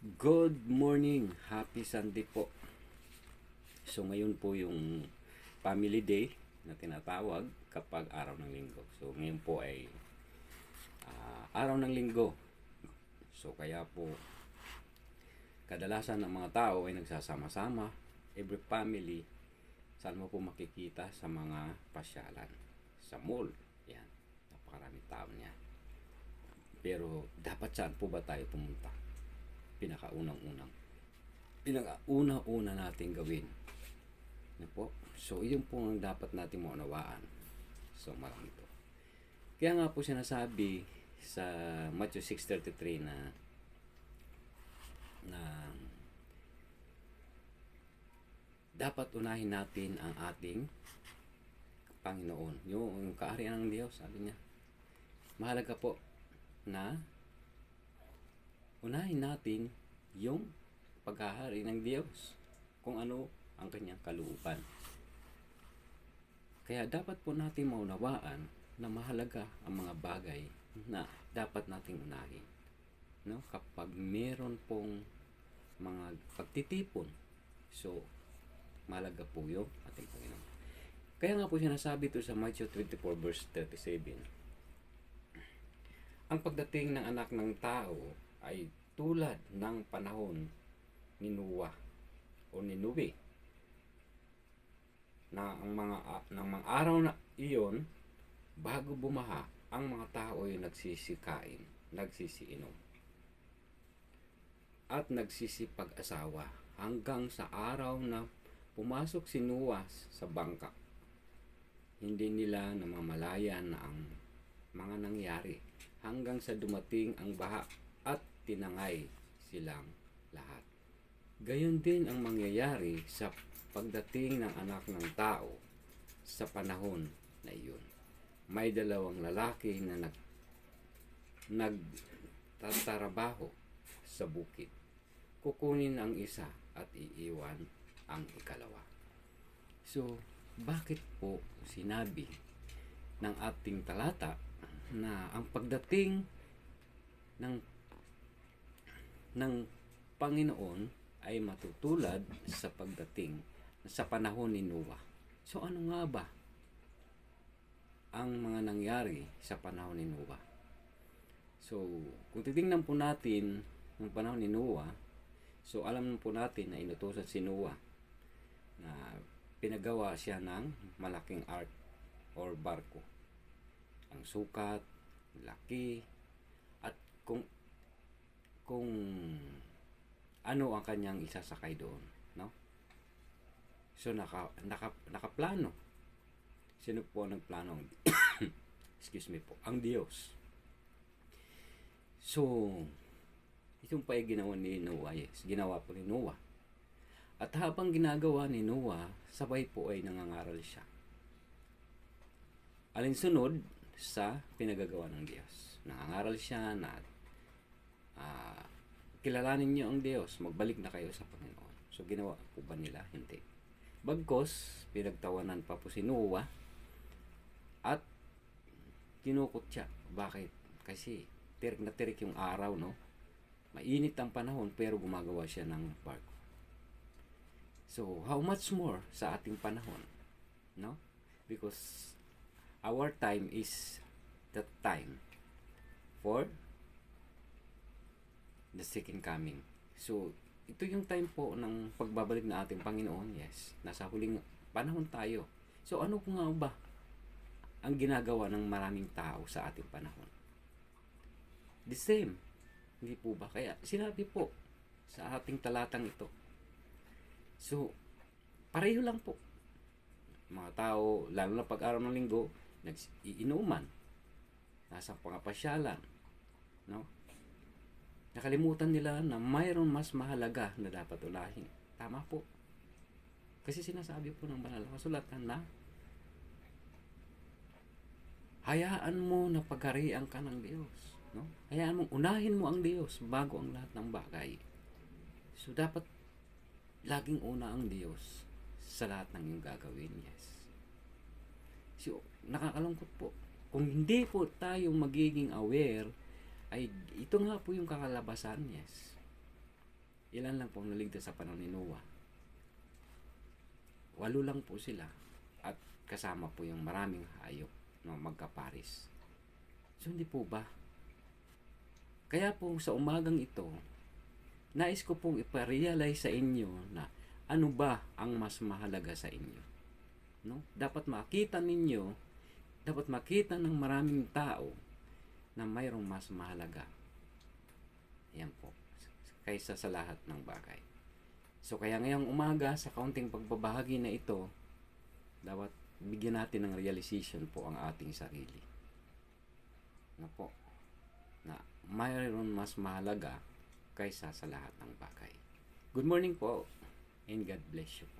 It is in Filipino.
Good morning! Happy Sunday po. So ngayon po yung family day na tinatawag kapag araw ng linggo. So ngayon po ay ah, araw ng linggo. So kaya po kadalasan ng mga tao ay nagsasama-sama. Every family saan mo po makikita sa mga pasyalan. Sa mall. Yan. Napakaraming tao niya. Pero dapat saan po ba tayo pumunta? Pinakaunang-unang pinakauna-una natin gawin. Ano po? So, yun po ang dapat natin maunawaan. So, marami ito. Kaya nga po sinasabi sa Matthew 6.33 na na dapat unahin natin ang ating Panginoon. Yung, yung kaarian ng Diyos, sabi niya. Mahalaga po na unahin natin yung paghahari ng Diyos kung ano ang kanyang kalooban. Kaya dapat po natin maunawaan na mahalaga ang mga bagay na dapat nating unahin. No? Kapag meron pong mga pagtitipon, so mahalaga po yung ating Panginoon. Kaya nga po sinasabi ito sa Matthew 24 verse 37. Ang pagdating ng anak ng tao ay tulad ng panahon ni Noah o ni Nubi na ang mga a- ng mga araw na iyon bago bumaha ang mga tao ay nagsisikain, nagsisiinom at nagsisipag-asawa hanggang sa araw na pumasok si Noah sa bangka. Hindi nila namamalayan na ang mga nangyari hanggang sa dumating ang baha at tinangay silang lahat. Gayon din ang mangyayari sa pagdating ng anak ng tao sa panahon na iyon. May dalawang lalaki na nag nagtatarabaho sa bukid. Kukunin ang isa at iiwan ang ikalawa. So, bakit po sinabi ng ating talata na ang pagdating ng ng Panginoon ay matutulad sa pagdating sa panahon ni Noah. So ano nga ba ang mga nangyari sa panahon ni Noah? So, kung titingnan po natin ng panahon ni Noah, so alam po natin na inutusan si Noah na pinagawa siya ng malaking ark or barko. Ang sukat, laki, at kung kung ano ang kanyang isasakay doon, no? So naka naka nakaplano. Sino po ang nagplano? Excuse me po, ang Diyos. So itong pa ay ginawa ni Noah, yes, ginawa po ni Noah. At habang ginagawa ni Noah, sabay po ay nangangaral siya. Alinsunod sa pinagagawa ng Diyos. Nangangaral siya na kilalanin niyo ang Diyos, magbalik na kayo sa Panginoon. So, ginawa po ba nila? Hindi. Bagkos, pinagtawanan pa po si Noah at kinukot siya. Bakit? Kasi tirik na tirik yung araw, no? Mainit ang panahon pero gumagawa siya ng barko. So, how much more sa ating panahon? No? Because our time is the time for the second coming. So, ito yung time po ng pagbabalik na ating Panginoon. Yes, nasa huling panahon tayo. So, ano po nga ba ang ginagawa ng maraming tao sa ating panahon? The same. Hindi po ba? Kaya, sinabi po sa ating talatang ito. So, pareho lang po. Mga tao, lalo na pag araw ng linggo, nag-iinuman. Nasa pangapasyalan. No? Nakalimutan nila na mayroon mas mahalaga na dapat unahin. Tama po. Kasi sinasabi po ng banal na kasulatan na hayaan mo na pagharian ka ng Diyos. No? Hayaan mo, unahin mo ang Diyos bago ang lahat ng bagay. So, dapat laging una ang Diyos sa lahat ng iyong gagawin. Yes. So, nakakalungkot po. Kung hindi po tayo magiging aware ay ito nga po yung kakalabasan, yes. Ilan lang po ang naligtas sa panahon ni Noah. Walo lang po sila at kasama po yung maraming hayop na magkaparis. So hindi po ba? Kaya po sa umagang ito, nais ko pong iparealize sa inyo na ano ba ang mas mahalaga sa inyo. No? Dapat makita ninyo, dapat makita ng maraming tao na mayroong mas mahalaga. Yan po. Kaysa sa lahat ng bagay. So kaya ngayong umaga sa kaunting pagbabahagi na ito, dapat bigyan natin ng realization po ang ating sarili. Na po, na mayroon mas mahalaga kaysa sa lahat ng bagay. Good morning po and God bless you po.